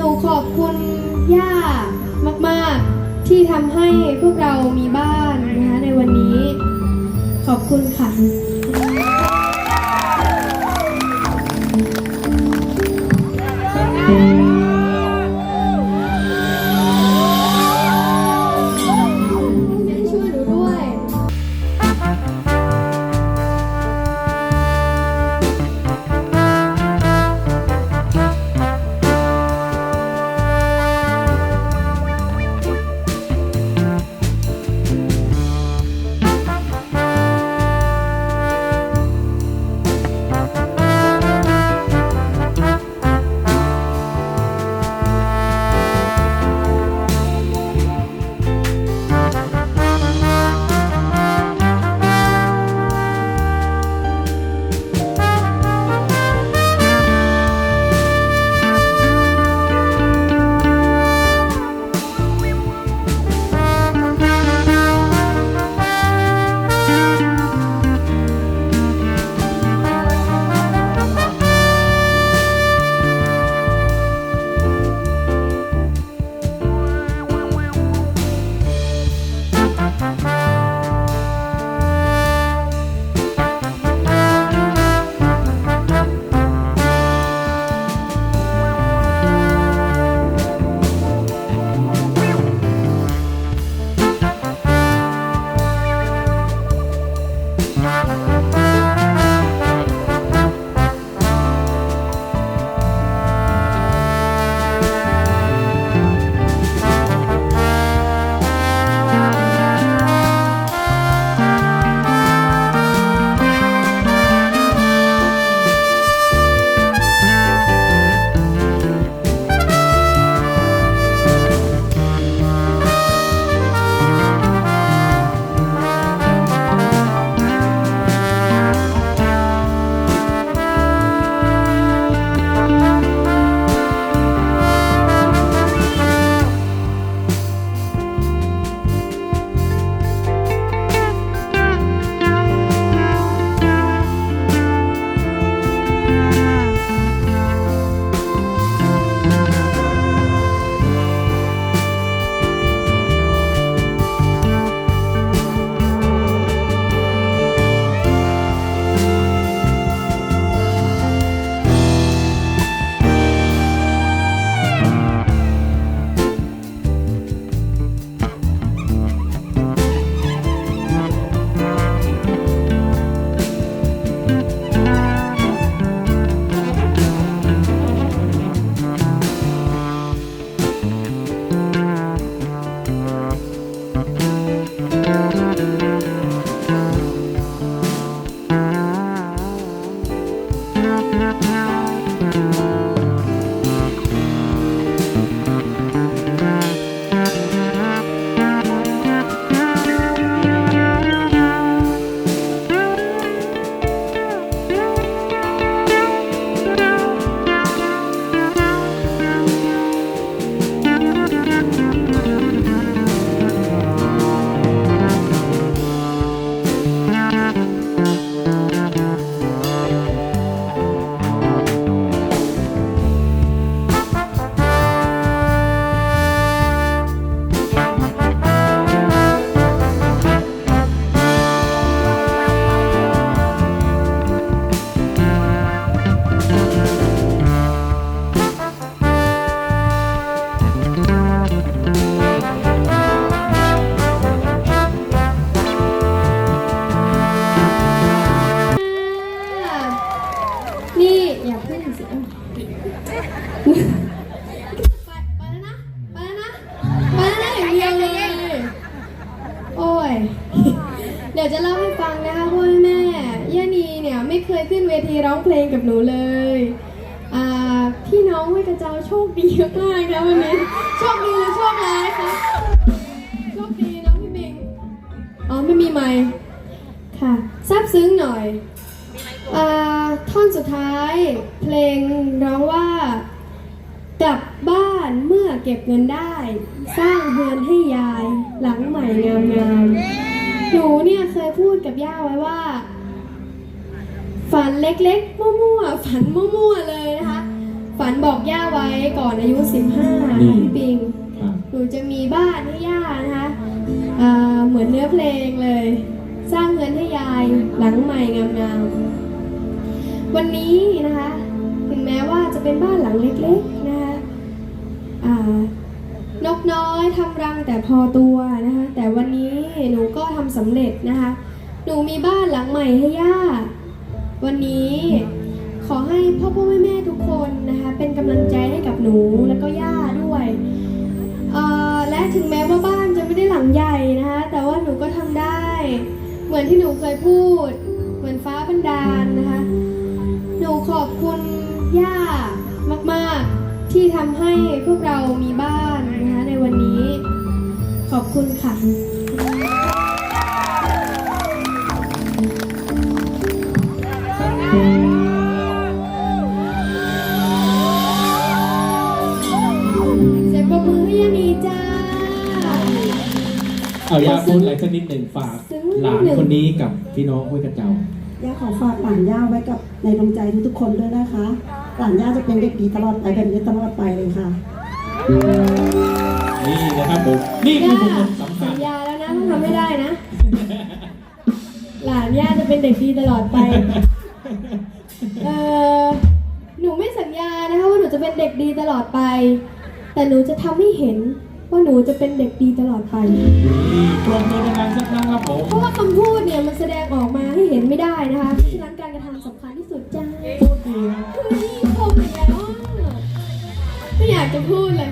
หนูขอบคุณย่ามากๆ ที่ทำให้พวกเรามีบ้านนะคะในวันนี้ ขอบคุณค่ะ จะเล่าให้ฟังนะคะพ่อแม่ย่านีเนี่ยไม่เคยขึ้นเวทีร้องเพลงกับหนูเลยพี่น้องห้วยกระเจ้าโชคดีมากนะวันนี้โชคดีหรือโชคร้ายคะโชคดีน้องพี่บิงอ๋อไม่มีไมค์ค่ะซาบซึ้งหน่อยอท่อนสุดท้ายเพลงร้องว่ากลับบ้านเมื่อเก็บเงินได้ สร้างเฮือนให้ยายหลังใหม่งามๆ หนูเนี่ยเคยพูดกับย่าไว้ว่า ฝันเล็กๆ มั่วๆ ฝันมั่วๆ เลยนะคะ ฝันบอกย่าไว้ก่อนอายุ 15นี่ค่ะพี่ปิงครับหนูจะมีบ้านให้ย่านะคะอ่าเหมือนเนื้อเพลงเลย สร้างเงินให้ยายหลังใหม่งามๆ วันนี้นะคะ ถึงแม้ว่าจะเป็นบ้านหลังเล็กๆ นะคะอ่าน กน้อยทำรังแต่พอตัวนะคะ แต่วันนี้หนูก็ทำสำเร็จนะคะ หนูมีบ้านหลังใหม่ให้ย่า วันนี้ขอให้พ่อพ่อแม่แม่ทุกคนนะคะ เป็นกำลังใจให้กับหนูแล้วก็ย่าด้วยและถึงแม้ว่าบ้านจะไม่ได้หลังใหญ่นะคะ แต่ว่าหนูก็ทำได้ เหมือนที่หนูเคยพูด เหมือนฟ้าบันดาลนะคะ หนูขอบคุณย่ามาก ๆ ที่ทำให้พวกเรามีบ้าน วันนี้ ขอบคุณค่ะ เสียงปรบมือให้ยานีจ้า เอาอยากพูดอะไรสักนิดหนึ่งฝากซึ้งหลานนิดหนึ่งคนนี้กับพี่น้องห้วยกระเจ้า ย่าขอฝากหลานย่าไว้กับในดวงใจทุกๆคนด้วยนะคะ หลานย่าจะเป็นเด็กดีตลอดไปแบบนี้ตลอดไปเลยค่ะ นี่นะครับผม นี่คืย่าอบุคคลสำคัสัญญญาแล้วนะต้องทำให้ได้นะ หลานย่าจะเป็นเด็กดีตลอดไป เออหนูไม่สัญญานะคะว่าหนูจะเป็นเด็กดีตลอดไป แต่หนูจะทำให้เห็นว่าหนูจะเป็นเด็กดีตลอดไป นี่ปรบมือดังๆสักครั้งครับผม เพราะว่าคำพูดเนี่ยมันแสดงออกมาให้เห็นไม่ได้นะคะเพราะฉะนั้นการกระทำสำคัญที่สุดจ้าพูดดีนะเฮ้ยชมอีกแล้วอะไม่อยากจะพูดเลย